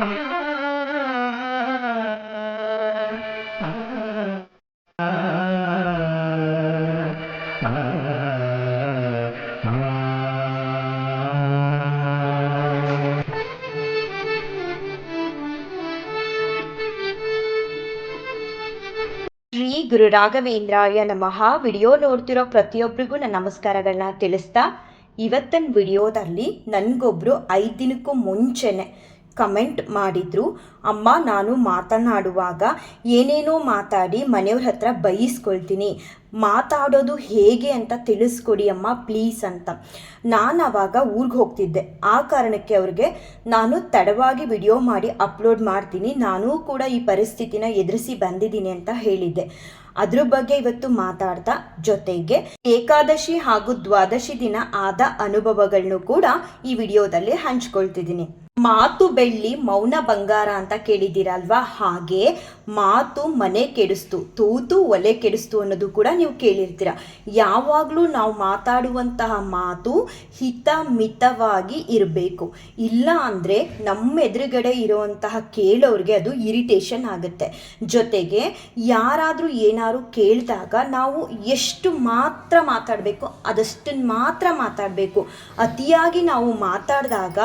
ಶ್ರೀ ಗುರು ರಾಘವೇಂದ್ರಾಯ ನಮಃ. ವಿಡಿಯೋ ನೋಡ್ತಿರೋ ಪ್ರತಿಯೊಬ್ಬರಿಗೂ ನನ್ನ ನಮಸ್ಕಾರಗಳನ್ನ ತಿಳಿಸ್ತಾ, ಇವತ್ತಿನ ವಿಡಿಯೋದಲ್ಲಿ ನನಗೊಬ್ಬರು ಐದು ದಿನಕ್ಕೂ ಮುಂಚೆನೆ ಕಮೆಂಟ್ ಮಾಡಿದ್ರು, ಅಮ್ಮ, ನಾನು ಮಾತನಾಡುವಾಗ ಏನೇನೋ ಮಾತಾಡಿ ಮನೆಯವ್ರ ಹತ್ರ ಬೈಸ್ಕೊಳ್ತೀನಿ. ಮಾತಾಡೋದು ಹೇಗೆ ಅಂತ ತಿಳಿಸ್ಕೊಡಿ ಅಮ್ಮ, ಪ್ಲೀಸ್ ಅಂತ. ನಾನು ಆವಾಗ ಊರಿಗೆ ಹೋಗ್ತಿದ್ದೆ. ಆ ಕಾರಣಕ್ಕೆ ಅವ್ರಿಗೆ ನಾನು ತಡವಾಗಿ ವಿಡಿಯೋ ಮಾಡಿ ಅಪ್ಲೋಡ್ ಮಾಡ್ತೀನಿ. ನಾನೂ ಕೂಡ ಈ ಪರಿಸ್ಥಿತಿನ ಎದುರಿಸಿ ಬಂದಿದ್ದೀನಿ ಅಂತ ಹೇಳಿದ್ದೆ. ಅದ್ರ ಬಗ್ಗೆ ಇವತ್ತು ಮಾತಾಡ್ತಾ ಜೊತೆಗೆ ಏಕಾದಶಿ ಹಾಗೂ ದ್ವಾದಶಿ ದಿನ ಆದ ಅನುಭವಗಳನ್ನು ಕೂಡ ಈ ವಿಡಿಯೋದಲ್ಲಿ ಹಂಚ್ಕೊಳ್ತಿದ್ದೀನಿ. ಮಾತು ಬೆಳ್ಳಿ ಮೌನ ಬಂಗಾರ ಅಂತ ಕೇಳಿದ್ದೀರಲ್ವಾ? ಹಾಗೆ ಮಾತು ಮನೆ ಕೆಡಿಸ್ತು, ತೂತು ಒಲೆ ಕೆಡಿಸ್ತು ಅನ್ನೋದು ಕೂಡ ನೀವು ಕೇಳಿರ್ತೀರ. ಯಾವಾಗಲೂ ನಾವು ಮಾತಾಡುವಂತಹ ಮಾತು ಹಿತಮಿತವಾಗಿ ಇರಬೇಕು. ಇಲ್ಲ ಅಂದರೆ ನಮ್ಮ ಎದುರುಗಡೆ ಇರುವಂತಹ ಕೇಳೋರಿಗೆ ಅದು ಇರಿಟೇಷನ್ ಆಗುತ್ತೆ. ಜೊತೆಗೆ ಯಾರಾದರೂ ಏನಾದರೂ ಕೇಳಿದಾಗ ನಾವು ಎಷ್ಟು ಮಾತ್ರ ಮಾತಾಡಬೇಕು ಅದಷ್ಟನ್ನು ಮಾತ್ರ ಮಾತಾಡಬೇಕು. ಅತಿಯಾಗಿ ನಾವು ಮಾತಾಡಿದಾಗ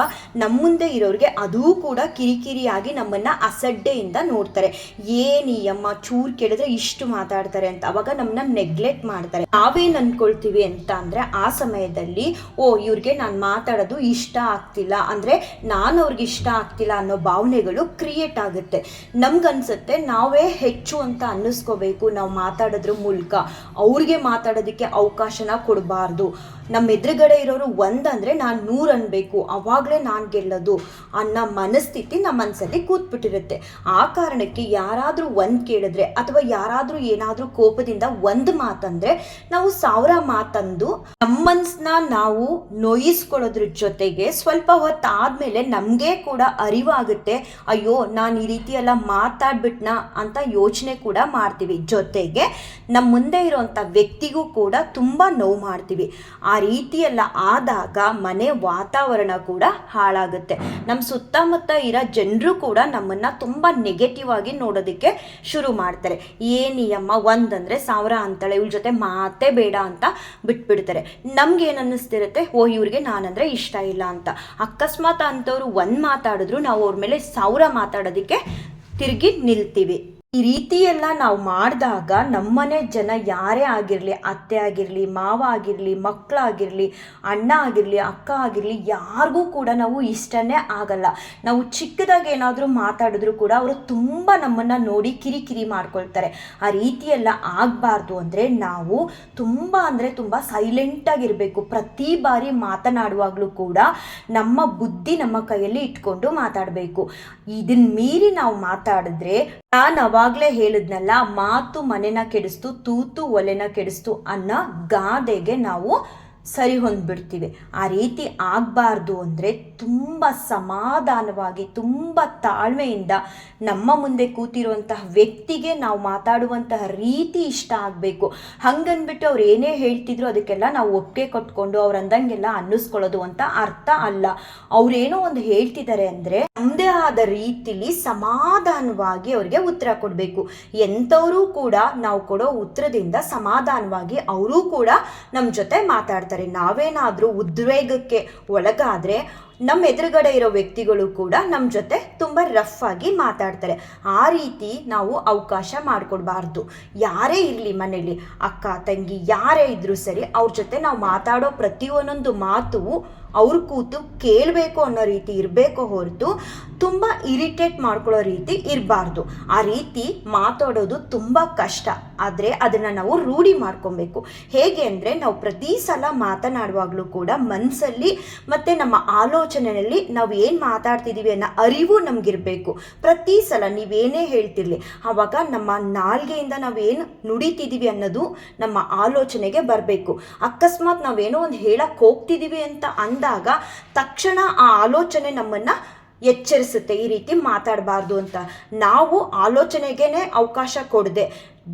ನಮ್ಮ ಮುಂದೆ ಇರೋರಿಗೆ ಅದೂ ಕೂಡ ಕಿರಿಕಿರಿಯಾಗಿ ನಮ್ಮನ್ನು ಅಸಡ್ಡೆಯಿಂದ ನೋಡ್ತಾರೆ. ಏನು ಈ ಅಮ್ಮ, ಚೂರು ಕೇಳಿದ್ರೆ ಇಷ್ಟು ಮಾತಾಡ್ತಾರೆ ಅಂತ. ಅವಾಗ ನಮ್ಮನ್ನ ನೆಗ್ಲೆಕ್ಟ್ ಮಾಡ್ತಾರೆ. ನಾವೇನು ಅಂದ್ಕೊಳ್ತೀವಿ ಅಂತ ಅಂದರೆ ಆ ಸಮಯದಲ್ಲಿ, ಓ, ಇವ್ರಿಗೆ ನಾನು ಮಾತಾಡೋದು ಇಷ್ಟ ಆಗ್ತಿಲ್ಲ ಅಂದ್ರೆ ನಾನು ಅವ್ರಿಗೆ ಇಷ್ಟ ಆಗ್ತಿಲ್ಲ ಅನ್ನೋ ಭಾವನೆಗಳು ಕ್ರಿಯೇಟ್ ಆಗುತ್ತೆ. ನಮ್ಗನ್ಸುತ್ತೆ ನಾವೇ ಹೆಚ್ಚು ಅಂತ ಅನ್ನಿಸ್ಕೋಬೇಕು. ನಾವು ಮಾತಾಡೋದ್ರ ಮೂಲಕ. ಅವ್ರಿಗೆ ಮಾತಾಡೋದಕ್ಕೆ ಅವಕಾಶನ ಕೊಡಬಾರ್ದು. ನಮ್ಮ ಎದುರುಗಡೆ ಇರೋರು ಒಂದಂದ್ರೆ ನಾನು ನೂರು ಅನ್ಬೇಕು. ಅವಾಗಲೇ ನಾನು ಗೆಲ್ಲೋದು ಅನ್ನೋ ಮನಸ್ಥಿತಿ ನಮ್ಮ ಮನಸ್ಸಲ್ಲಿ ಕೂತ್ಬಿಟ್ಟಿರುತ್ತೆ. ಆ ಕಾರಣಕ್ಕೆ ಯಾರಾದರೂ ಒಂದು ಕೇಳಿದ್ರೆ ಅಥವಾ ಯಾರಾದರೂ ಏನಾದರೂ ಕೋಪದಿಂದ ಒಂದು ಮಾತಂದರೆ ನಾವು ಸಾವಿರ ಮಾತಂದು ನಮ್ಮ ಮನ್ಸನ್ನ ನಾವು ನೋಯಿಸ್ಕೊಳ್ಳೋದ್ರ ಜೊತೆಗೆ ಸ್ವಲ್ಪ ಹೊತ್ತಾದ್ಮೇಲೆ ನಮಗೆ ಕೂಡ ಅರಿವಾಗುತ್ತೆ. ಅಯ್ಯೋ, ನಾನು ಈ ರೀತಿ ಎಲ್ಲ ಮಾತಾಡ್ಬಿಟ್ನ ಅಂತ ಯೋಚನೆ ಕೂಡ ಮಾಡ್ತೀವಿ. ಜೊತೆಗೆ ನಮ್ಮ ಮುಂದೆ ಇರುವಂಥ ವ್ಯಕ್ತಿಗೂ ಕೂಡ ತುಂಬ ನೋವು ಮಾಡ್ತೀವಿ. ಆ ರೀತಿಯೆಲ್ಲ ಆದಾಗ ಮನೆ ವಾತಾವರಣ ಕೂಡ ಹಾಳಾಗುತ್ತೆ. ನಮ್ಮ ಸುತ್ತಮುತ್ತ ಇರೋ ಜನರು ಕೂಡ ನಮ್ಮನ್ನು ತುಂಬ ನೆಗೆಟಿವ್ ಆಗಿ ನೋಡೋದಕ್ಕೆ ಶುರು ಮಾಡ್ತಾರೆ. ಏನೀಯಮ್ಮ ಒಂದಂದರೆ ಸಾವಿರ ಅಂತಾಳೆ ಇವ್ರ ಜೊತೆ ಮಾತೇ ಬೇಡ ಅಂತ ಬಿಟ್ಬಿಡ್ತಾರೆ. ನಮ್ಗೆ ಅನ್ನಿಸ್ತಿರುತ್ತೆ? ಓ ಇವ್ರಿಗೆ ನಾನಂದರೆ ಇಷ್ಟ ಇಲ್ಲ ಅಂತ. ಅಕಸ್ಮಾತ್ ಅಂಥವ್ರು ಒಂದು ಮಾತಾಡಿದ್ರು, ನಾವು ಅವ್ರ ಮೇಲೆ ಸಾವಿರ ಮಾತಾಡೋದಕ್ಕೆ ತಿರುಗಿ ನಿಲ್ತೀವಿ. ಈ ರೀತಿ ನಾವು ಮಾಡಿದಾಗ ನಮ್ಮನೆ ಜನ ಯಾರೇ ಆಗಿರಲಿ, ಅತ್ತೆ ಆಗಿರಲಿ, ಮಾವ ಆಗಿರಲಿ ಮಕ್ಕಳಾಗಿರಲಿ ಅಣ್ಣ ಆಗಿರಲಿ, ಅಕ್ಕ ಆಗಿರಲಿ, ಯಾರಿಗೂ ಕೂಡ ನಾವು ಇಷ್ಟನೇ ಆಗಲ್ಲ. ನಾವು ಚಿಕ್ಕದಾಗಿ ಏನಾದರೂ ಮಾತಾಡಿದ್ರು ಕೂಡ ಅವರು ತುಂಬ ನಮ್ಮನ್ನು ನೋಡಿ ಕಿರಿಕಿರಿ ಮಾಡ್ಕೊಳ್ತಾರೆ. ಆ ರೀತಿಯೆಲ್ಲ ಆಗಬಾರ್ದು ಅಂದರೆ ನಾವು ತುಂಬ ಅಂದರೆ ತುಂಬ ಸೈಲೆಂಟಾಗಿರಬೇಕು ಪ್ರತಿ ಬಾರಿ ಮಾತನಾಡುವಾಗಲೂ ಕೂಡ ನಮ್ಮ ಬುದ್ಧಿ ನಮ್ಮ ಕೈಯಲ್ಲಿ ಇಟ್ಕೊಂಡು ಮಾತಾಡಬೇಕು. ಇದನ್ನ ಮೀರಿ ನಾವು ಮಾತಾಡಿದ್ರೆ ನಾನು ಅವಾಗಲೇ ಹೇಳಿದ್ನಲ್ಲ ಮಾತು ಮನೆನ ಕೆಡಿಸ್ತು ತೂತು ಒಲೆನ ಕೆಡಿಸ್ತು ಅನ್ನೋ ಗಾದೆಗೆ ನಾವು ಸರಿ ಹೊಂದ್ಬಿಡ್ತೀವಿ ಆ ರೀತಿ ಆಗಬಾರ್ದು ಅಂದರೆ ತುಂಬ ಸಮಾಧಾನವಾಗಿ, ತುಂಬ ತಾಳ್ಮೆಯಿಂದ ನಮ್ಮ ಮುಂದೆ ಕೂತಿರುವಂತಹ ವ್ಯಕ್ತಿಗೆ ನಾವು ಮಾತಾಡುವಂತಹ ರೀತಿ ಇಷ್ಟ ಆಗಬೇಕು. ಹಂಗನ್ಬಿಟ್ಟು ಅವ್ರು ಏನೇ ಹೇಳ್ತಿದ್ರು ಅದಕ್ಕೆಲ್ಲ ನಾವು ಒಪ್ಪಿಗೆ ಕೊಟ್ಕೊಂಡು ಅವ್ರು ಅಂದಂಗೆಲ್ಲ ಅನ್ನಿಸ್ಕೊಳ್ಳೋದು ಅಂತ ಅರ್ಥ ಅಲ್ಲ. ಅವರೇನೋ ಒಂದು ಹೇಳ್ತಿದ್ದಾರೆ ಅಂದರೆ ನಮ್ಮದೇ ಆದ ರೀತಿಲಿ ಸಮಾಧಾನವಾಗಿ ಅವ್ರಿಗೆ ಉತ್ತರ ಕೊಡಬೇಕು. ಎಂಥವರು ಕೂಡ ನಾವು ಕೊಡೋ ಉತ್ತರದಿಂದ ಸಮಾಧಾನವಾಗಿ ಅವರೂ ಕೂಡ ನಮ್ಮ ಜೊತೆ ಮಾತಾಡ್ತಾರೆ. ನಾವೇನಾದರೂ ಉದ್ವೇಗಕ್ಕೆ ಒಳಗಾದರೆ ನಮ್ಮ ಎದುರುಗಡೆ ಇರೋ ವ್ಯಕ್ತಿಗಳು ಕೂಡ ನಮ್ಮ ಜೊತೆ ತುಂಬ ರಫ್ ಆಗಿ ಮಾತಾಡ್ತಾರೆ. ಆ ರೀತಿ ನಾವು ಅವಕಾಶ ಮಾಡಿಕೊಡ್ಬಾರ್ದು. ಯಾರೇ ಇರಲಿ ಮನೇಲಿ ಅಕ್ಕ, ತಂಗಿ, ಯಾರೇ ಇದ್ರೂ ಸರಿ, ಅವ್ರ ಜೊತೆ ನಾವು ಮಾತಾಡೋ ಪ್ರತಿಯೊಂದೊಂದು ಮಾತು ಅವ್ರ ಕೂತು ಕೇಳಬೇಕು ಅನ್ನೋ ರೀತಿ ಇರಬೇಕು ಹೊರತು ತುಂಬ ಇರಿಟೇಟ್ ಮಾಡ್ಕೊಳ್ಳೋ ರೀತಿ ಇರಬಾರ್ದು. ಆ ರೀತಿ ಮಾತಾಡೋದು ತುಂಬ ಕಷ್ಟ. ಆದರೆ ಅದನ್ನು ನಾವು ರೂಢಿ ಮಾಡ್ಕೊಬೇಕು. ಹೇಗೆ ಅಂದರೆ ನಾವು ಪ್ರತಿ ಸಲ ಮಾತನಾಡುವಾಗಲೂ ಕೂಡ ಮನಸ್ಸಲ್ಲಿ ಮತ್ತು ನಮ್ಮ ಆಲೋಚನೆಯಲ್ಲಿ ನಾವು ಏನು ಮಾತಾಡ್ತಿದ್ದೀವಿ ಅನ್ನೋ ಅರಿವು ನಮಗಿರಬೇಕು. ಪ್ರತಿ ಸಲ ನೀವೇನೇ ಹೇಳ್ತಿರ್ಲಿ, ಆವಾಗ ನಮ್ಮ ನಾಲ್ಗೆಯಿಂದ ನಾವೇನು ನುಡಿತಿದ್ದೀವಿ ಅನ್ನೋದು ನಮ್ಮ ಆಲೋಚನೆಗೆ ಬರಬೇಕು. ಅಕಸ್ಮಾತ್ ನಾವೇನೋ ಒಂದು ಹೇಳಕ್ಕೆ ಹೋಗ್ತಿದ್ದೀವಿ ಅಂತ ಅಂದಾಗ ತಕ್ಷಣ ಆ ಆಲೋಚನೆ ನಮ್ಮನ್ನು ಎಚ್ಚರಿಸುತ್ತೆ, ಈ ರೀತಿ ಮಾತಾಡಬಾರ್ದು ಅಂತ. ನಾವು ಆಲೋಚನೆಗೇನೆ ಅವಕಾಶ ಕೊಡದೆ,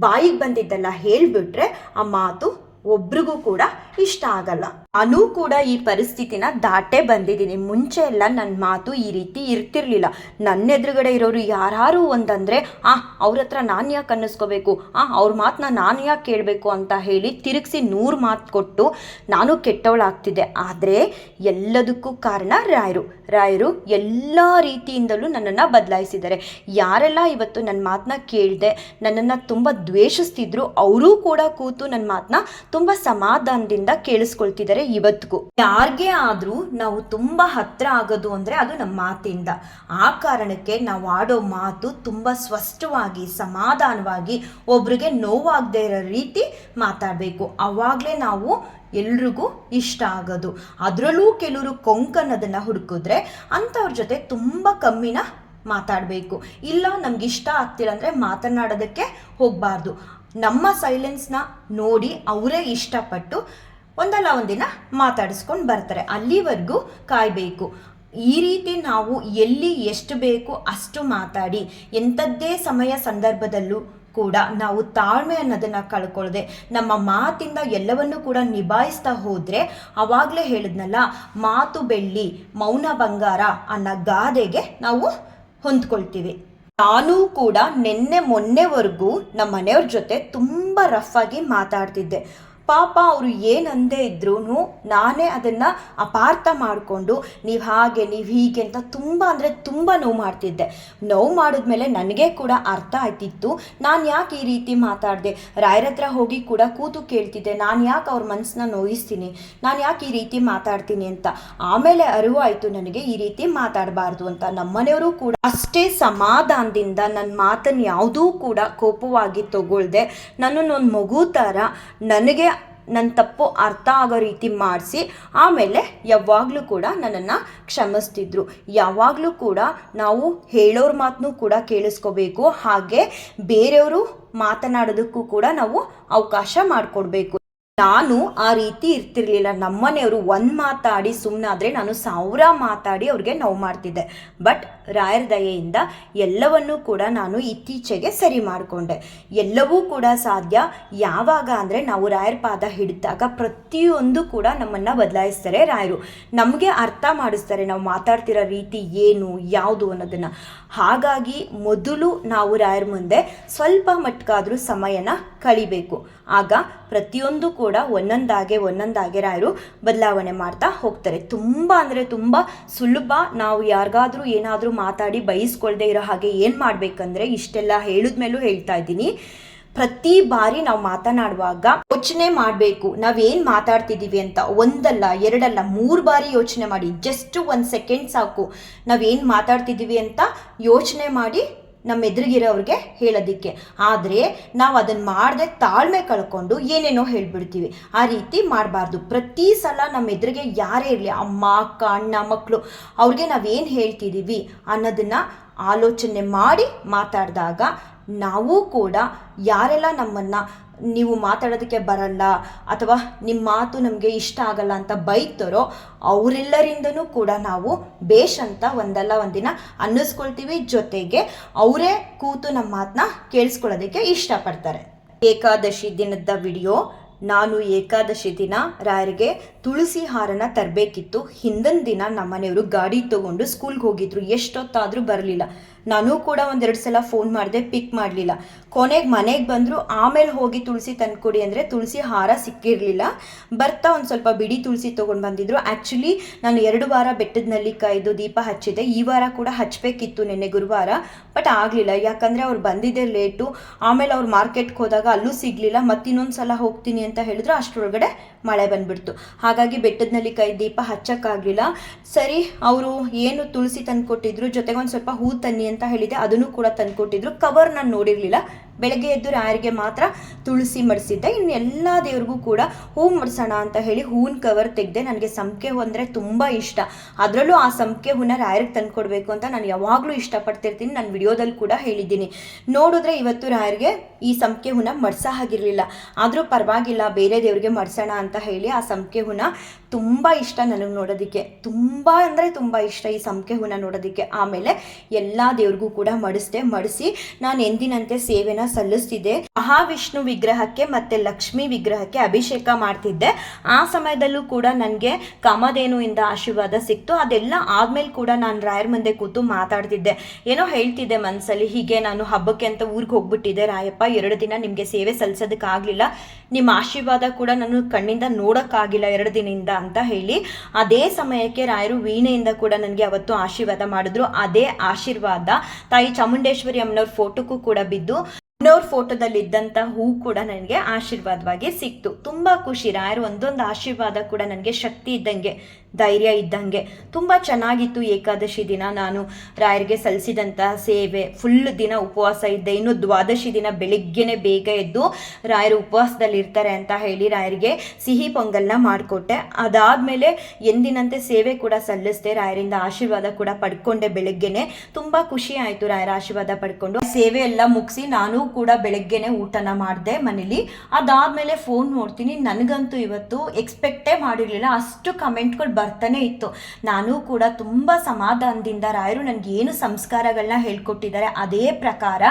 ಬಾಯಿಗೆ ಬಂದಿದ್ದೆಲ್ಲ ಹೇಳಿಬಿಟ್ರೆ ಆ ಮಾತು ಒಬ್ರಿಗೂ ಕೂಡ ಇಷ್ಟ ಆಗಲ್ಲ. ಅನು ಕೂಡ ಈ ಪರಿಸ್ಥಿತಿನ ದಾಟೇ ಬಂದಿದ್ದೀನಿ. ಮುಂಚೆ ಎಲ್ಲ ನನ್ನ ಮಾತು ಈ ರೀತಿ ಇರ್ತಿರ್ಲಿಲ್ಲ. ನನ್ನ ಎದುರುಗಡೆ ಇರೋರು ಯಾರು ಒಂದಂದ್ರೆ, ಆ, ಅವ್ರ ಹತ್ರ ನಾನು ಯಾಕೆ ಅನ್ನಿಸ್ಕೋಬೇಕು? ಆ, ಅವ್ರ ಮಾತನ್ನ ನಾನು ಯಾಕೆ ಕೇಳಬೇಕು? ಅಂತ ಹೇಳಿ ತಿರುಗಿಸಿ ನೂರು ಮಾತು ಕೊಟ್ಟು ನಾನು ಕೆಟ್ಟವಳಾಗ್ತಿದ್ದೆ. ಆದರೆ ಎಲ್ಲದಕ್ಕೂ ಕಾರಣ ರಾಯರು. ರಾಯರು ಎಲ್ಲ ರೀತಿಯಿಂದಲೂ ನನ್ನನ್ನು ಬದಲಾಯಿಸಿದ್ದಾರೆ. ಯಾರೆಲ್ಲ ಇವತ್ತು ನನ್ನ ಮಾತನ್ನ ಕೇಳಿದೆ, ನನ್ನನ್ನು ತುಂಬ ದ್ವೇಷಿಸ್ತಿದ್ರು, ಅವರೂ ಕೂಡ ಕೂತು ನನ್ನ ಮಾತನ್ನ ತುಂಬ ಸಮಾಧಾನದಿಂದ ಕೇಳಿಸ್ಕೊಳ್ತಿದ್ದಾರೆ ಇವತ್ತಿಗೂ. ಯಾರಿಗೆ ಆದರೂ ನಾವು ತುಂಬ ಹತ್ರ ಆಗೋದು ಅಂದರೆ ಅದು ನಮ್ಮ ಮಾತಿಂದ. ಆ ಕಾರಣಕ್ಕೆ ನಾವು ಆಡೋ ಮಾತು ತುಂಬ ಸ್ಪಷ್ಟವಾಗಿ, ಸಮಾಧಾನವಾಗಿ ಒಬ್ರಿಗೆ ನೋವಾಗದೇ ಇರೋ ರೀತಿ ಮಾತಾಡಬೇಕು. ಆವಾಗಲೇ ನಾವು ಎಲ್ರಿಗೂ ಇಷ್ಟ ಆಗೋದು. ಅದರಲ್ಲೂ ಕೆಲವರು ಕೊಂಕನ್ನೋದನ್ನು ಹುಡುಕಿದ್ರೆ ಅಂಥವ್ರ ಜೊತೆ ತುಂಬ ಕಮ್ಮಿನ ಮಾತಾಡಬೇಕು. ಇಲ್ಲ ನಮ್ಗೆ ಇಷ್ಟ ಆಗ್ತಿಲ್ಲ ಅಂದರೆ ಮಾತನಾಡೋದಕ್ಕೆ ಹೋಗಬಾರ್ದು. ನಮ್ಮ ಸೈಲೆನ್ಸ್ನ ನೋಡಿ ಅವರೇ ಇಷ್ಟಪಟ್ಟು ಒಂದಲ್ಲ ಒಂದಿನ ಮಾತಾಡಿಸ್ಕೊಂಡು ಬರ್ತಾರೆ. ಅಲ್ಲಿವರೆಗೂ ಕಾಯಬೇಕು. ಈ ರೀತಿ ನಾವು ಎಲ್ಲಿ ಎಷ್ಟು ಬೇಕು ಅಷ್ಟು ಮಾತಾಡಿ, ಎಂಥದ್ದೇ ಸಮಯ ಸಂದರ್ಭದಲ್ಲೂ ಕೂಡ ನಾವು ತಾಳ್ಮೆ ಅನ್ನೋದನ್ನು ಕಳ್ಕೊಳ್ಳದೆ ನಮ್ಮ ಮಾತಿಂದ ಎಲ್ಲವನ್ನೂ ಕೂಡ ನಿಭಾಯಿಸ್ತಾ ಹೋದರೆ, ಅವಾಗಲೇ ಹೇಳಿದ್ನಲ್ಲ, ಮಾತು ಬೆಳ್ಳಿ, ಮೌನ ಬಂಗಾರ ಅನ್ನೋ ಗಾದೆಗೆ ನಾವು ಹೊಂದ್ಕೊಳ್ತೀವಿ. ನಾನು ಕೂಡ ನಿನ್ನೆ ಮೊನ್ನೆವರೆಗೂ ನಮ್ಮ ಮನೆಯವ್ರ ಜೊತೆ ತುಂಬ ರಫ್ ಆಗಿ ಮಾತಾಡ್ತಿದ್ದೆ. ಪಾಪ ಅವರು ಏನಂದೇ ಇದ್ರೂ ನಾನೇ ಅದನ್ನು ಅಪಾರ್ಥ ಮಾಡಿಕೊಂಡು ನೀವು ಹಾಗೆ, ನೀವು ಹೀಗೆ ಅಂತ ತುಂಬ ಅಂದರೆ ತುಂಬ ನೋವು ಮಾಡ್ತಿದ್ದೆ. ನೋವು ಮಾಡಿದ್ಮೇಲೆ ನನಗೆ ಕೂಡ ಅರ್ಥ ಆಯ್ತಿತ್ತು. ನಾನು ಯಾಕೆ ಈ ರೀತಿ ಮಾತಾಡಿದೆ? ರಾಯರ ಹತ್ರ ಹೋಗಿ ಕೂಡ ಕೂತು ಕೇಳ್ತಿದ್ದೆ. ನಾನು ಯಾಕೆ ಅವ್ರ ಮನಸ್ಸನ್ನ ನೋಯಿಸ್ತೀನಿ? ನಾನು ಯಾಕೆ ಈ ರೀತಿ ಮಾತಾಡ್ತೀನಿ ಅಂತ. ಆಮೇಲೆ ಅರಿವು ಆಯಿತು ನನಗೆ ಈ ರೀತಿ ಮಾತಾಡಬಾರ್ದು ಅಂತ. ನಮ್ಮನೆಯವರು ಕೂಡ ಅಷ್ಟೇ ಸಮಾಧಾನದಿಂದ ನನ್ನ ಮಾತನ್ನು ಯಾವುದೂ ಕೂಡ ಕೋಪವಾಗಿ ತಗೊಳ್ದೆ, ನನ್ನನ್ನೊಂದು ಮಗು ಥರ ನನಗೆ ನನ್ನ ತಪ್ಪು ಅರ್ಥ ಆಗೋ ರೀತಿ ಮಾಡಿಸಿ, ಆಮೇಲೆ ಯಾವಾಗಲೂ ಕೂಡ ನನ್ನನ್ನು ಕ್ಷಮಿಸ್ತಿದ್ರು. ಯಾವಾಗಲೂ ಕೂಡ ನಾವು ಹೇಳೋರ ಮಾತನ್ನು ಕೂಡ ಕೇಳಿಸ್ಕೋಬೇಕು. ಹಾಗೆ ಬೇರೆಯವರು ಮಾತನಾಡೋದಕ್ಕೂ ಕೂಡ ನಾವು ಅವಕಾಶ ಮಾಡಿಕೊಡ್ಬೇಕು. ನಾನು ಆ ರೀತಿ ಇರ್ತಿರ್ಲಿಲ್ಲ. ನಮ್ಮನೆಯವರು ಒಂದು ಮಾತಾಡಿ ಸುಮ್ಮನಾದರೆ ನಾನು ಸಾವಿರ ಮಾತಾಡಿ ಅವ್ರಿಗೆ ನೋವು ಮಾಡ್ತಿದ್ದೆ. ಬಟ್ ರಾಯರ ದಯೆಯಿಂದ ಎಲ್ಲವನ್ನೂ ಕೂಡ ನಾನು ಇತ್ತೀಚೆಗೆ ಸರಿ ಮಾಡಿಕೊಂಡೆ. ಎಲ್ಲವೂ ಕೂಡ ಸಾಧ್ಯ. ಯಾವಾಗ ಅಂದರೆ ನಾವು ರಾಯರ ಪಾದ ಹಿಡಿದಾಗ ಪ್ರತಿಯೊಂದು ಕೂಡ ನಮ್ಮನ್ನು ಬದಲಾಯಿಸ್ತಾರೆ ರಾಯರು. ನಮಗೆ ಅರ್ಥ ಮಾಡಿಸ್ತಾರೆ ನಾವು ಮಾತಾಡ್ತಿರೋ ರೀತಿ ಏನು, ಯಾವುದು ಅನ್ನೋದನ್ನು. ಹಾಗಾಗಿ ಮೊದಲು ನಾವು ರಾಯರ ಮುಂದೆ ಸ್ವಲ್ಪ ಮಟ್ಟಕ್ಕಾದರೂ ಸಮಯನ ಕಳಿಬೇಕು. ಆಗ ಪ್ರತಿಯೊಂದು ಕೂಡ ಒಂದೊಂದಾಗೆ ಒಂದೊಂದಾಗೆ ರಾಯರು ಬದಲಾವಣೆ ಮಾಡ್ತಾ ಹೋಗ್ತಾರೆ. ತುಂಬ ಅಂದರೆ ತುಂಬ ಸುಲಭ. ನಾವು ಯಾರಿಗಾದರೂ ಏನಾದರೂ ಮಾತಾಡಿ ಬಯಸ್ಕೊಳ್ದೆ ಇರೋ ಹಾಗೆ ಏನು ಮಾಡಬೇಕಂದ್ರೆ ಇಷ್ಟೆಲ್ಲ ಹೇಳಿದ್ಮೇಲೂ ಹೇಳ್ತಾ ಇದ್ದೀನಿ. ಪ್ರತಿ ಬಾರಿ ನಾವು ಮಾತನಾಡುವಾಗ ಯೋಚನೆ ಮಾಡಬೇಕು. ನಾವೇನು ಮಾತಾಡ್ತಿದ್ದೀವಿ ಅಂತ ಒಂದಲ್ಲ, ಎರಡಲ್ಲ, ಮೂರು ಬಾರಿ ಯೋಚನೆ ಮಾಡಿ. ಜಸ್ಟ್ ಒಂದು ಸೆಕೆಂಡ್ ಸಾಕು. ನಾವೇನು ಮಾತಾಡ್ತಿದ್ದೀವಿ ಅಂತ ಯೋಚನೆ ಮಾಡಿ ನಮ್ಮ ಎದುರಿಗಿರೋರಿಗೆ ಹೇಳೋದಕ್ಕೆ. ಆದರೆ ನಾವು ಅದನ್ನು ಮಾಡದೆ ತಾಳ್ಮೆ ಕಳ್ಕೊಂಡು ಏನೇನೋ ಹೇಳಿಬಿಡ್ತೀವಿ. ಆ ರೀತಿ ಮಾಡಬಾರ್ದು. ಪ್ರತಿ ಸಲ ನಮ್ಮ ಎದುರಿಗೆ ಯಾರೇ ಇರಲಿ, ಅಮ್ಮ, ಅಕ್ಕ, ಅಣ್ಣ ಮಕ್ಕಳು ಅವ್ರಿಗೆ ನಾವೇನು ಹೇಳ್ತಿದ್ದೀವಿ ಅನ್ನೋದನ್ನು ಆಲೋಚನೆ ಮಾಡಿ ಮಾತಾಡಿದಾಗ ನಾವು ಕೂಡ ಯಾರೆಲ್ಲ ನಮ್ಮನ್ನು ನೀವು ಮಾತಾಡೋದಕ್ಕೆ ಬರಲ್ಲ ಅಥವಾ ನಿಮ್ಮ ಮಾತು ನಮಗೆ ಇಷ್ಟ ಆಗಲ್ಲ ಅಂತ ಬೈತಾರೋ ಅವರೆಲ್ಲರಿಂದನೂ ಕೂಡ ನಾವು ಬೇಷ್ ಅಂತ ಒಂದಲ್ಲ ಒಂದಿನ ಅನ್ನಿಸ್ಕೊಳ್ತೀವಿ. ಜೊತೆಗೆ ಅವರೇ ಕೂತು ನಮ್ಮ ಮಾತನ್ನ ಕೇಳಿಸ್ಕೊಳ್ಳೋದಕ್ಕೆ ಇಷ್ಟಪಡ್ತಾರೆ. ಏಕಾದಶಿ ದಿನದ ವಿಡಿಯೋ, ನಾನು ಏಕಾದಶಿ ದಿನ ರಾಯರಿಗೆ ತುಳಸಿ ಹಾರನ ತರಬೇಕಿತ್ತು. ಹಿಂದಿನ ದಿನ ನಮ್ಮನೆಯವರು ಗಾಡಿ ತೊಗೊಂಡು ಸ್ಕೂಲ್ಗೆ ಹೋಗಿದ್ರು. ಎಷ್ಟೊತ್ತಾದರೂ ಬರಲಿಲ್ಲ. ನಾನು ಕೂಡ ಒಂದೆರಡು ಸಲ ಫೋನ್ ಮಾಡಿದೆ ಪಿಕ್ ಮಾಡಲಿಲ್ಲ. ಕೊನೆಗೆ ಮನೆಗೆ ಬಂದರು, ಆಮೇಲೆ ಹೋಗಿ ತುಳಸಿ ತಂದುಕೊಡಿ ಅಂದರೆ ತುಳಸಿ ಹಾರ ಸಿಕ್ಕಿರಲಿಲ್ಲ. ಬರ್ತಾ ಒಂದು ಸ್ವಲ್ಪ ಬಿಡಿ ತುಳಸಿ ತೊಗೊಂಡು ಬಂದಿದ್ರು. ಆ್ಯಕ್ಚುಲಿ ನಾನು ಎರಡು ವಾರ ಬೆಟ್ಟದ ನಲ್ಲಿಕಾಯ್ದು ದೀಪ ಹಚ್ಚಿದೆ ಈ ವಾರ ಕೂಡ ಹಚ್ಚಬೇಕಿತ್ತು ನಿನ್ನೆ ಗುರುವಾರ ಬಟ್ ಆಗಲಿಲ್ಲ. ಯಾಕಂದರೆ ಅವ್ರು ಬಂದಿದ್ದೆ ಲೇಟು ಆಮೇಲೆ ಅವ್ರು ಮಾರ್ಕೆಟ್ಗೆ ಹೋದಾಗ ಅಲ್ಲೂ ಸಿಗಲಿಲ್ಲ. ಮತ್ತಿನ್ನೊಂದು ಸಲ ಹೋಗ್ತೀನಿ ಅಂತ ಹೇಳಿದ್ರು. ಅಷ್ಟರೊಳಗಡೆ ಮಳೆ ಬಂದ್ಬಿಡ್ತು. ಹಾಗಾಗಿ ಬೆಟ್ಟದಲ್ಲಿ ಕೈ ದೀಪ ಹಚ್ಚಕ್ಕಾಗಲಿಲ್ಲ. ಸರಿ, ಅವರು ಏನು ತುಳಸಿ ತಂದ್ಕೊಟ್ಟಿದ್ರು ಜೊತೆಗೆ ಒಂದು ಸ್ವಲ್ಪ ಹೂ ತನ್ನಿ ಅಂತ ಹೇಳಿದೆ, ಅದನ್ನು ಕೂಡ ತಂದ್ಕೊಟ್ಟಿದ್ರು. ಕವರ್ ನಾನು ನೋಡಿರಲಿಲ್ಲ. ಬೆಳಗ್ಗೆ ಎದ್ದು ರಾಯರಿಗೆ ಮಾತ್ರ ತುಳಸಿ ಮಡಿಸಿದ್ದೆ. ಇನ್ನು ಎಲ್ಲ ದೇವ್ರಿಗೂ ಕೂಡ ಹೂ ಮಡಿಸೋಣ ಅಂತ ಹೇಳಿ ಹೂವಿನ ಕವರ್ ತೆಗೆದೆ ನನಗೆ ಸಂಪಿಗೆ ಹೂ ಅಂದರೆ ತುಂಬ ಇಷ್ಟ. ಅದರಲ್ಲೂ ಆ ಸಂಪಿಗೆ ಹೂನ ರಾಯರಿಗೆ ತಂದುಕೊಡ್ಬೇಕು ಅಂತ ನಾನು ಯಾವಾಗಲೂ ಇಷ್ಟಪಡ್ತಿರ್ತೀನಿ. ನಾನು ವಿಡಿಯೋದಲ್ಲಿ ಕೂಡ ಹೇಳಿದ್ದೀನಿ. ನೋಡಿದ್ರೆ ಇವತ್ತು ರಾಯರಿಗೆ ಈ ಸಂಪಿಗೆ ಹೂನ ಮಡ್ಸೋ ಹಾಗಿರಲಿಲ್ಲ. ಆದರೂ ಪರವಾಗಿಲ್ಲ, ಬೇರೆ ದೇವ್ರಿಗೆ ಮಡ್ಸೋಣ ಅಂತ ಹೇಳಿ ಆ ಸಂಪಿಗೆ ಹೂನ ತುಂಬ ಇಷ್ಟ ನನಗೆ ನೋಡೋದಕ್ಕೆ. ತುಂಬ ಅಂದರೆ ತುಂಬ ಇಷ್ಟ ಈ ಸಂಪಿಗೆ ಹೂನ ನೋಡೋದಕ್ಕೆ. ಆಮೇಲೆ ಎಲ್ಲ ದೇವ್ರಿಗೂ ಕೂಡ ಮಡಿಸ್ದೆ, ಮಡಿಸಿ ನಾನು ಎಂದಿನಂತೆ ಸೇವೆನ ಸಲ್ಲಿಸ್ತಿದ್ದೆ. ಮಹಾವಿಷ್ಣು ವಿಗ್ರಹಕ್ಕೆ ಮತ್ತೆ ಲಕ್ಷ್ಮಿ ವಿಗ್ರಹಕ್ಕೆ ಅಭಿಷೇಕ ಮಾಡ್ತಿದ್ದೆ. ಆ ಸಮಯದಲ್ಲೂ ಕೂಡ ನನಗೆ ಕಾಮಧೇನುವಿಂದ ಆಶೀರ್ವಾದ ಸಿಕ್ತು. ಅದೆಲ್ಲ ಆದ್ಮೇಲೆ ಕೂಡ ನಾನು ರಾಯರ ಮುಂದೆ ಕೂತು ಮಾತಾಡ್ತಿದ್ದೆ. ಏನೋ ಹೇಳ್ತಿದ್ದೆ ಮನಸ್ಸಲ್ಲಿ ಹೀಗೆ ನಾನು ಹಬ್ಬಕ್ಕೆ ಅಂತ ಊರಿಗೆ ಹೋಗ್ಬಿಟ್ಟಿದ್ದೆ ರಾಯಪ್ಪ. ಎರಡು ದಿನ ನಿಮಗೆ ಸೇವೆ ಸಲ್ಲಿಸೋದಕ್ಕಾಗಲಿಲ್ಲ. ನಿಮ್ಮ ಆಶೀರ್ವಾದ ಕೂಡ ನಾನು ಕಣ್ಣಿಂದ ನೋಡೋಕ್ಕಾಗಿಲ್ಲ ಎರಡು ದಿನದಿಂದ ಅಂತ ಹೇಳಿ ಅದೇ ಸಮಯಕ್ಕೆ ರಾಯರು ವೀಣೆಯಿಂದ ಕೂಡ ನನಗೆ ಅವತ್ತು ಆಶೀರ್ವಾದ ಮಾಡಿದ್ರು. ಅದೇ ಆಶೀರ್ವಾದ ತಾಯಿ ಚಾಮುಂಡೇಶ್ವರಿ ಅಮ್ಮನವ್ರ ಫೋಟೋಕ್ಕೂ ಕೂಡ ಬಿದ್ದು ಫೋಟೋದಲ್ಲಿ ಇದ್ದಂಥ ಹೂ ಕೂಡ ನನಗೆ ಆಶೀರ್ವಾದವಾಗಿ ಸಿಕ್ತು. ತುಂಬ ಖುಷಿ ರಾಯರು ಒಂದೊಂದು ಆಶೀರ್ವಾದ ಕೂಡ ನನಗೆ ಶಕ್ತಿ ಇದ್ದಂಗೆ ಧೈರ್ಯ ಇದ್ದಂಗೆ. ತುಂಬ ಚೆನ್ನಾಗಿತ್ತು ಏಕಾದಶಿ ದಿನ. ನಾನು ರಾಯರಿಗೆ ಸಲ್ಲಿಸಿದಂತಹ ಸೇವೆ ಫುಲ್ ದಿನ ಉಪವಾಸ ಇದ್ದೆ. ಇನ್ನು ದ್ವಾದಶಿ ದಿನ ಬೆಳಿಗ್ಗೆನೆ ಬೇಗ ಎದ್ದು ರಾಯರು ಉಪವಾಸದಲ್ಲಿ ಇರ್ತಾರೆ ಅಂತ ಹೇಳಿ ರಾಯರಿಗೆ ಸಿಹಿ ಪೊಂಗಲ್ನ ಮಾಡಿಕೊಟ್ಟೆ. ಅದಾದಮೇಲೆ ಎಂದಿನಂತೆ ಸೇವೆ ಕೂಡ ಸಲ್ಲಿಸಿದೆ. ರಾಯರಿಂದ ಆಶೀರ್ವಾದ ಕೂಡ ಪಡ್ಕೊಂಡೆ ಬೆಳಗ್ಗೆನೆ. ತುಂಬ ಖುಷಿ ಆಯಿತು ರಾಯರ ಆಶೀರ್ವಾದ ಪಡ್ಕೊಂಡು. ಸೇವೆ ಎಲ್ಲ ಮುಗಿಸಿ ನಾನು ಕೂಡ ಬೆಳಗ್ಗೆನೆ ಊಟನ ಮಾಡಿದೆ ಮನೇಲಿ. ಅದಾದಮೇಲೆ ಫೋನ್ ನೋಡ್ತೀನಿ. ನನಗಂತೂ ಇವತ್ತು ಎಕ್ಸ್ಪೆಕ್ಟೇ ಮಾಡಿರಲಿಲ್ಲ. ಅಷ್ಟು ಕಮೆಂಟ್ಗಳು ಬರ್ತಾನೆ ಇತ್ತು. ನಾನು ಕೂಡ ತುಂಬ ಸಮಾಧಾನದಿಂದ ರಾಯರು ನನಗೆ ಏನು ಸಂಸ್ಕಾರಗಳನ್ನ ಹೇಳ್ಕೊಟ್ಟಿದ್ದಾರೆ, ಅದೇ ಪ್ರಕಾರ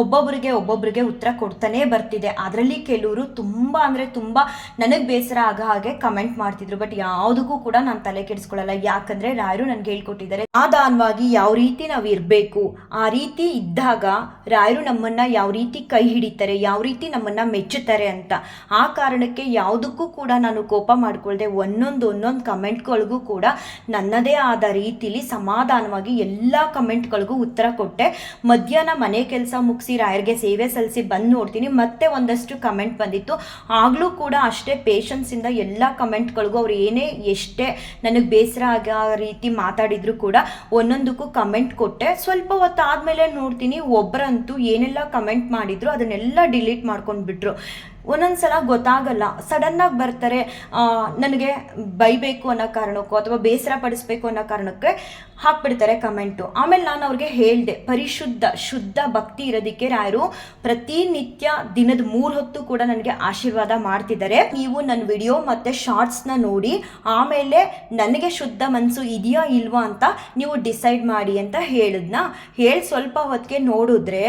ಒಬ್ಬೊಬ್ಬರಿಗೆ ಒಬ್ಬೊಬ್ಬರಿಗೆ ಉತ್ತರ ಕೊಡ್ತಾನೆ ಬರ್ತಿದೆ. ಅದರಲ್ಲಿ ಕೆಲವರು ತುಂಬ ಅಂದರೆ ತುಂಬ ನನಗೆ ಬೇಸರ ಆಗ ಹಾಗೆ ಕಮೆಂಟ್ ಮಾಡ್ತಿದ್ರು. ಬಟ್ ಯಾವುದಕ್ಕೂ ಕೂಡ ನಾನು ತಲೆ ಕೆಡಿಸ್ಕೊಳ್ಳಲ್ಲ. ಯಾಕಂದರೆ ರಾಯರು ನನಗೆ ಹೇಳ್ಕೊಟ್ಟಿದ್ದಾರೆ ಸಮಾಧಾನವಾಗಿ ಯಾವ ರೀತಿ ನಾವು ಇರಬೇಕು, ಆ ರೀತಿ ಇದ್ದಾಗ ರಾಯರು ನಮ್ಮನ್ನ ಯಾವ ರೀತಿ ಕೈ ಹಿಡಿತಾರೆ, ಯಾವ ರೀತಿ ನಮ್ಮನ್ನ ಮೆಚ್ಚುತ್ತಾರೆ ಅಂತ. ಆ ಕಾರಣಕ್ಕೆ ಯಾವುದಕ್ಕೂ ಕೂಡ ನಾನು ಕೋಪ ಮಾಡ್ಕೊಳ್ದೆ ಒಂದೊಂದು ಒಂದೊಂದು ಕಮೆಂಟ್ಗಳಿಗೂ ಕೂಡ ನನ್ನದೇ ಆದ ರೀತಿಲಿ ಸಮಾಧಾನವಾಗಿ ಎಲ್ಲ ಕಮೆಂಟ್ಗಳಿಗೂ ಉತ್ತರ ಕೊಟ್ಟೆ. ಮಧ್ಯಾಹ್ನ ಮನೆ ಕೆಲಸ ಮುಗಿಸಿ ರಾಯರಿಗೆ ಸೇವೆ ಸಲ್ಲಿಸಿ ಬಂದು ನೋಡ್ತೀನಿ. ಮತ್ತೆ ಒಂದಷ್ಟು ಕಮೆಂಟ್ ಬಂದಿತ್ತು. ಆಗಲೂ ಕೂಡ ಅಷ್ಟೇ ಪೇಷನ್ಸಿಂದ ಎಲ್ಲ ಕಮೆಂಟ್ಗಳಿಗೂ ಅವ್ರು ಏನೇ ಎಷ್ಟೇ ನನಗೆ ಬೇಸರ ಆಗೋ ರೀತಿ ಮಾತಾಡಿದ್ರು ಕೂಡ ಒಂದೊಂದಕ್ಕೂ ಕಮೆಂಟ್ ಕೊಟ್ಟೆ. ಸ್ವಲ್ಪ ಹೊತ್ತು ಆದಮೇಲೆ ನೋಡ್ತೀನಿ. ಒಬ್ಬರಂತೂ ಏನೆಲ್ಲ ಕಮೆಂಟ್ ಮಾಡಿದ್ರು ಅದನ್ನೆಲ್ಲ ಡಿಲೀಟ್ ಮಾಡ್ಕೊಂಡು ಬಿಟ್ರು ಒಂದೊಂದು ಸಲ ಗೊತ್ತಾಗಲ್ಲ ಸಡನ್ನಾಗಿ ಬರ್ತಾರೆ ನನಗೆ ಬೈಬೇಕು ಅನ್ನೋ ಕಾರಣಕ್ಕೂ ಅಥವಾ ಬೇಸರ ಪಡಿಸ್ಬೇಕು ಅನ್ನೋ ಕಾರಣಕ್ಕೆ ಹಾಕ್ಬಿಡ್ತಾರೆ ಕಮೆಂಟು. ಆಮೇಲೆ ನಾನು ಅವ್ರಿಗೆ ಹೇಳಿದೆ, ಪರಿಶುದ್ಧ, ಶುದ್ಧ ಭಕ್ತಿ ಇರೋದಕ್ಕೆ ರಾಯರು ಪ್ರತಿನಿತ್ಯ ದಿನದ ಮೂರು ಹೊತ್ತು ಕೂಡ ನನಗೆ ಆಶೀರ್ವಾದ ಮಾಡ್ತಿದ್ದಾರೆ. ನೀವು ನನ್ನ ವಿಡಿಯೋ ಮತ್ತು ಶಾರ್ಟ್ಸ್ನ ನೋಡಿ, ಆಮೇಲೆ ನನಗೆ ಶುದ್ಧ ಮನಸ್ಸು ಇದೆಯಾ ಇಲ್ವಾ ಅಂತ ನೀವು ಡಿಸೈಡ್ ಮಾಡಿ ಅಂತ ಹೇಳಿದ್ನ. ಹೇಳಿ ಸ್ವಲ್ಪ ಹೊತ್ತಿಗೆ ನೋಡಿದ್ರೆ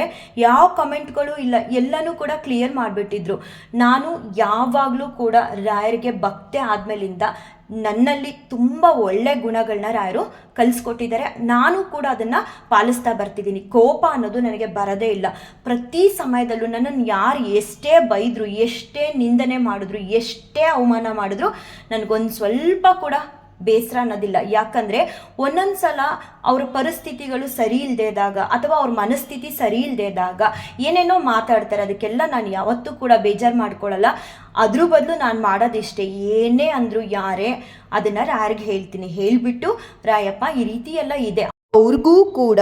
ಯಾವ ಕಮೆಂಟ್ಗಳು ಇಲ್ಲ, ಎಲ್ಲನೂ ಕೂಡ ಕ್ಲಿಯರ್ ಮಾಡಿಬಿಟ್ಟಿದ್ರು. ನಾನು ಯಾವಾಗಲೂ ಕೂಡ ರಾಯರಿಗೆ ಭಕ್ತೆ ಆದಮೇಲಿಂದ ನನ್ನಲ್ಲಿ ತುಂಬ ಒಳ್ಳೆ ಗುಣಗಳನ್ನ ರಾಯರು ಕಲಿಸ್ಕೊಟ್ಟಿದ್ದಾರೆ. ನಾನು ಕೂಡ ಅದನ್ನು ಪಾಲಿಸ್ತಾ ಬರ್ತಿದ್ದೀನಿ. ಕೋಪ ಅನ್ನೋದು ನನಗೆ ಬರದೇ ಇಲ್ಲ. ಪ್ರತಿ ಸಮಯದಲ್ಲೂ ನನ್ನನ್ನು ಯಾರು ಎಷ್ಟೇ ಬೈದರು, ಎಷ್ಟೇ ನಿಂದನೆ ಮಾಡಿದ್ರು, ಎಷ್ಟೇ ಅವಮಾನ ಮಾಡಿದ್ರು, ನನಗೊಂದು ಸ್ವಲ್ಪ ಕೂಡ ಬೇಸರ ಅನ್ನೋದಿಲ್ಲ. ಯಾಕಂದರೆ ಒಂದೊಂದು ಸಲ ಅವ್ರ ಪರಿಸ್ಥಿತಿಗಳು ಸರಿ ಇಲ್ಲದೇದಾಗ ಅಥವಾ ಅವ್ರ ಮನಸ್ಥಿತಿ ಸರಿ ಇಲ್ಲದೇದಾಗ ಏನೇನೋ ಮಾತಾಡ್ತಾರೆ, ಅದಕ್ಕೆಲ್ಲ ನಾನು ಯಾವತ್ತೂ ಕೂಡ ಬೇಜಾರು ಮಾಡ್ಕೊಳ್ಳಲ್ಲ ಅದ್ರ ಬದಲು ನಾನು ಮಾಡೋದಿಷ್ಟೇ. ಏನೇ ಅಂದರೂ ಯಾರೇ ಅದನ್ನು ರಾಯರಿಗೆ ಹೇಳ್ತೀನಿ. ಹೇಳಿಬಿಟ್ಟು, ರಾಯಪ್ಪ, ಈ ರೀತಿ ಎಲ್ಲ ಇದೆ. ಅವ್ರಿಗೂ ಕೂಡ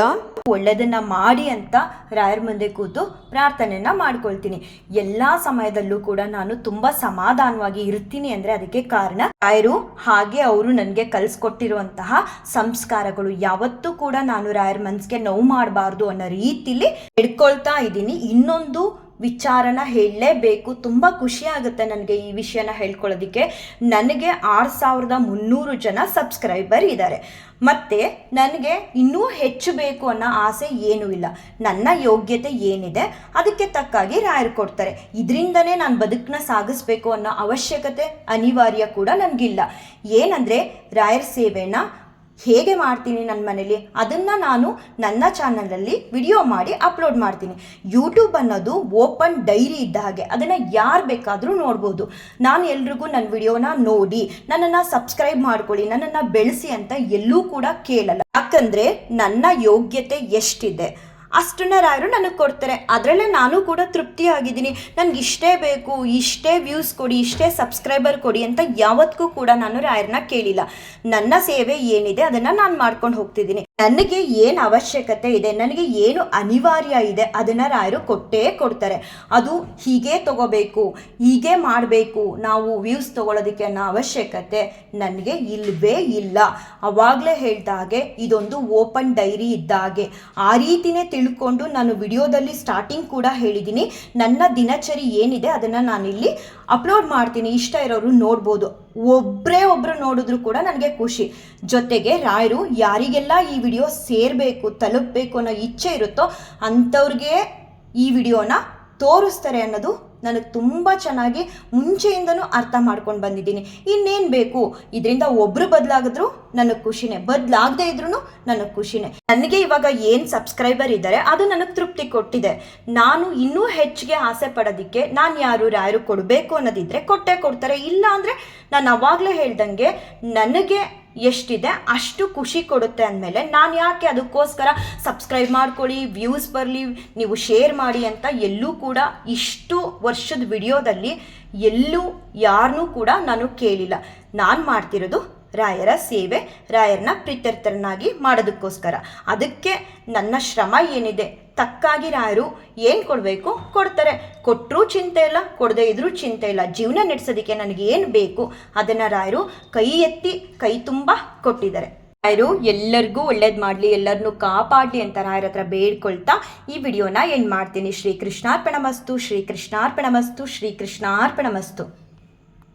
ಒಳ್ಳೆಯದನ್ನ ಮಾಡಿ ಅಂತ ರಾಯರ ಮುಂದೆ ಕೂತು ಪ್ರಾರ್ಥನೆಯನ್ನ ಮಾಡ್ಕೊಳ್ತೀನಿ. ಎಲ್ಲ ಸಮಯದಲ್ಲೂ ಕೂಡ ನಾನು ತುಂಬ ಸಮಾಧಾನವಾಗಿ ಇರ್ತೀನಿ ಅಂದರೆ ಅದಕ್ಕೆ ಕಾರಣ ರಾಯರು ಹಾಗೆ ಅವರು ನನಗೆ ಕಲಿಸ್ಕೊಟ್ಟಿರುವಂತಹ ಸಂಸ್ಕಾರಗಳು. ಯಾವತ್ತೂ ಕೂಡ ನಾನು ರಾಯರ ಮನಸ್ಸಿಗೆ ನೋವು ಮಾಡಬಾರ್ದು ಅನ್ನೋ ರೀತಿಲಿ ಹಿಡ್ಕೊಳ್ತಾ ಇದ್ದೀನಿ. ಇನ್ನೊಂದು ವಿಚಾರನ ಹೇಳಲೇಬೇಕು. ತುಂಬ ಖುಷಿ ಆಗುತ್ತೆ ನನಗೆ ಈ ವಿಷಯನ ಹೇಳ್ಕೊಳ್ಳೋದಕ್ಕೆ. ನನಗೆ ಆರು ಸಾವಿರದ ಮುನ್ನೂರು ಜನ ಸಬ್ಸ್ಕ್ರೈಬರ್ ಇದ್ದಾರೆ. ಮತ್ತು ನನಗೆ ಇನ್ನೂ ಹೆಚ್ಚು ಬೇಕು ಅನ್ನೋ ಆಸೆ ಏನೂ ಇಲ್ಲ. ನನ್ನ ಯೋಗ್ಯತೆ ಏನಿದೆ ಅದಕ್ಕೆ ತಕ್ಕಾಗಿ ರಾಯರು ಕೊಡ್ತಾರೆ. ಇದರಿಂದನೇ ನಾನು ಬದುಕನ್ನ ಸಾಗಿಸ್ಬೇಕು ಅನ್ನೋ ಅವಶ್ಯಕತೆ ಅನಿವಾರ್ಯ ಕೂಡ ನನಗಿಲ್ಲ. ಏನಂದರೆ ರಾಯರ ಸೇವೆನ ಹೇಗೆ ಮಾಡ್ತೀನಿ ನನ್ನ ಮನೇಲಿ? ಅದನ್ನು ನಾನು ನನ್ನ ಚಾನಲಲ್ಲಿ ವಿಡಿಯೋ ಮಾಡಿ ಅಪ್ಲೋಡ್ ಮಾಡ್ತೀನಿ. ಯೂಟ್ಯೂಬ್ ಅನ್ನೋದು ಓಪನ್ ಡೈರಿ ಇದ್ದ ಹಾಗೆ. ಅದನ್ನು ಯಾರು ಬೇಕಾದರೂ ನೋಡ್ಬೋದು. ನಾನು ಎಲ್ರಿಗೂ ನನ್ನ ವಿಡಿಯೋನ ನೋಡಿ, ನನ್ನನ್ನು ಸಬ್ಸ್ಕ್ರೈಬ್ ಮಾಡ್ಕೊಳ್ಳಿ, ನನ್ನನ್ನು ಬೆಳೆಸಿ ಅಂತ ಎಲ್ಲೂ ಕೂಡ ಕೇಳಲ್ಲ. ಯಾಕಂದರೆ ನನ್ನ ಯೋಗ್ಯತೆ ಎಷ್ಟಿದೆ? ಅಷ್ಟನ್ನ ರಾಯರು ನನಗೆ ಕೊಡ್ತಾರೆ. ಅದರಲ್ಲೇ ನಾನು ಕೂಡ ತೃಪ್ತಿಯಾಗಿದ್ದೀನಿ. ನನಗೆ ಇಷ್ಟೇ ಬೇಕು, ಇಷ್ಟೇ ವ್ಯೂಸ್ ಕೊಡಿ, ಇಷ್ಟೇ ಸಬ್ಸ್ಕ್ರೈಬರ್ ಕೊಡಿ ಅಂತ ಯಾವತ್ತಿಗೂ ಕೂಡ ನಾನು ರಾಯರನ್ನ ಕೇಳಿಲ್ಲ. ನನ್ನ ಸೇವೆ ಏನಿದೆ ಅದನ್ನು ನಾನು ಮಾಡ್ಕೊಂಡು ಹೋಗ್ತಿದ್ದೀನಿ. ನನಗೆ ಏನು ಅವಶ್ಯಕತೆ ಇದೆ, ನನಗೆ ಏನು ಅನಿವಾರ್ಯ ಇದೆ ಅದನ್ನು ರಾಯರು ಕೊಟ್ಟೇ ಕೊಡ್ತಾರೆ. ಅದು ಹೀಗೆ ತಗೋಬೇಕು, ಹೀಗೆ ಮಾಡಬೇಕು, ನಾವು ವ್ಯೂಸ್ ತಗೊಳ್ಳೋದಕ್ಕೆ ಅನ್ನೋ ಅವಶ್ಯಕತೆ ನನಗೆ ಇಲ್ಲವೇ ಇಲ್ಲ. ಅವಾಗಲೇ ಹೇಳ್ದ ಹಾಗೆ ಇದೊಂದು ಓಪನ್ ಡೈರಿ ಇದ್ದ ಹಾಗೆ ಆ ರೀತಿನೇ ತಿಳ್ಕೊಂಡು ನಾನು ವಿಡಿಯೋದಲ್ಲಿ ಸ್ಟಾರ್ಟಿಂಗ್ ಕೂಡ ಹೇಳಿದ್ದೀನಿ ನನ್ನ ದಿನಚರಿ ಏನಿದೆ ಅದನ್ನು ನಾನಿಲ್ಲಿ ಅಪ್ಲೋಡ್ ಮಾಡ್ತೀನಿ. ಇಷ್ಟ ಇರೋರು ನೋಡ್ಬೋದು. ಒಬ್ಬರೇ ಒಬ್ಬರು ನೋಡಿದ್ರು ಕೂಡ ನನಗೆ ಖುಷಿ. ಜೊತೆಗೆ ರಾಯರು ಯಾರಿಗೆಲ್ಲ ಈ ವಿಡಿಯೋ ಸೇರಬೇಕು, ತಲುಪಬೇಕು ಅನ್ನೋ ಇಚ್ಛೆ ಇರುತ್ತೋ ಅಂಥವ್ರಿಗೆ ಈ ವಿಡಿಯೋನ ತೋರಿಸ್ತಾರೆ ಅನ್ನೋದು ನನಗೆ ತುಂಬ ಚೆನ್ನಾಗಿ ಮುಂಚೆಯಿಂದನೂ ಅರ್ಥ ಮಾಡ್ಕೊಂಡು ಬಂದಿದ್ದೀನಿ. ಇನ್ನೇನು ಬೇಕು? ಇದರಿಂದ ಒಬ್ಬರು ಬದಲಾಗಿದ್ರು ನನಗೆ ಖುಷಿನೇ. ಬದಲಾಗದೇ ಇದ್ರೂ ನನಗೆ ಖುಷಿನೇ. ನನಗೆ ಇವಾಗ ಏನು ಸಬ್ಸ್ಕ್ರೈಬರ್ ಇದ್ದಾರೆ ಅದು ನನಗೆ ತೃಪ್ತಿ ಕೊಟ್ಟಿದೆ. ನಾನು ಇನ್ನೂ ಹೆಚ್ಚಿಗೆ ಆಸೆ ಪಡೋದಕ್ಕೆ ನಾನು ಯಾರು ಯಾರು ಕೊಡಬೇಕು ಅನ್ನೋದಿದ್ರೆ ಕೊಟ್ಟೆ ಕೊಡ್ತಾರೆ. ಇಲ್ಲ ಅಂದರೆ ನಾನು ಅವಾಗಲೇ ಹೇಳ್ದಂಗೆ ನನಗೆ ಎಷ್ಟಿದೆ, ಅಷ್ಟು ಖುಷಿ ಕೊಡುತ್ತೆ ಅಂದಮೇಲೆ ನಾನು ಯಾಕೆ ಅದಕ್ಕೋಸ್ಕರ ಸಬ್ಸ್ಕ್ರೈಬ್ ಮಾಡ್ಕೊಳ್ಳಿ ವ್ಯೂಸ್ ಬರಲಿ, ನೀವು ಶೇರ್ ಮಾಡಿ ಅಂತ ಎಲ್ಲೂ ಕೂಡ ಇಷ್ಟು ವರ್ಷದ ವಿಡಿಯೋದಲ್ಲಿ ಎಲ್ಲೂ ಯಾರನ್ನೂ ಕೂಡ ನಾನು ಕೇಳಿಲ್ಲ. ನಾನು ಮಾಡ್ತಿರೋದು ರಾಯರ ಸೇವೆ ರಾಯರನ್ನ ಪ್ರೀತ್ಯರ್ಥರನ್ನಾಗಿ ಮಾಡೋದಕ್ಕೋಸ್ಕರ. ಅದಕ್ಕೆ ನನ್ನ ಶ್ರಮ ಏನಿದೆ? ತಕ್ಕಾಗಿ ರಾಯರು ಏನು ಕೊಡಬೇಕು? ಕೊಡ್ತಾರೆ. ಕೊಟ್ಟರೂ ಚಿಂತೆ ಇಲ್ಲ, ಕೊಡದೇ ಇದ್ರೂ ಚಿಂತೆ ಇಲ್ಲ. ಜೀವನ ನಡೆಸೋದಕ್ಕೆ ನನಗೆ ಏನು ಬೇಕು? ಅದನ್ನು ರಾಯರು ಕೈ ಎತ್ತಿ ಕೈ ತುಂಬ ಕೊಟ್ಟಿದ್ದಾರೆ. ರಾಯರು, ಎಲ್ಲರಿಗೂ ಒಳ್ಳೇದು ಮಾಡಲಿ ಎಲ್ಲರನ್ನೂ ಕಾಪಾಡಲಿ ಅಂತ ರಾಯರ ಹತ್ರ ಬೇಡ್ಕೊಳ್ತಾ ಈ ವಿಡಿಯೋನ ಏನು ಮಾಡ್ತೀನಿ? ಶ್ರೀ ಕೃಷ್ಣಾರ್ಪಣ ಮಸ್ತು ಶ್ರೀ ಕೃಷ್ಣಾರ್ಪಣ ಮಸ್ತು ಶ್ರೀ ಕೃಷ್ಣಾರ್ಪಣ ಮಸ್ತು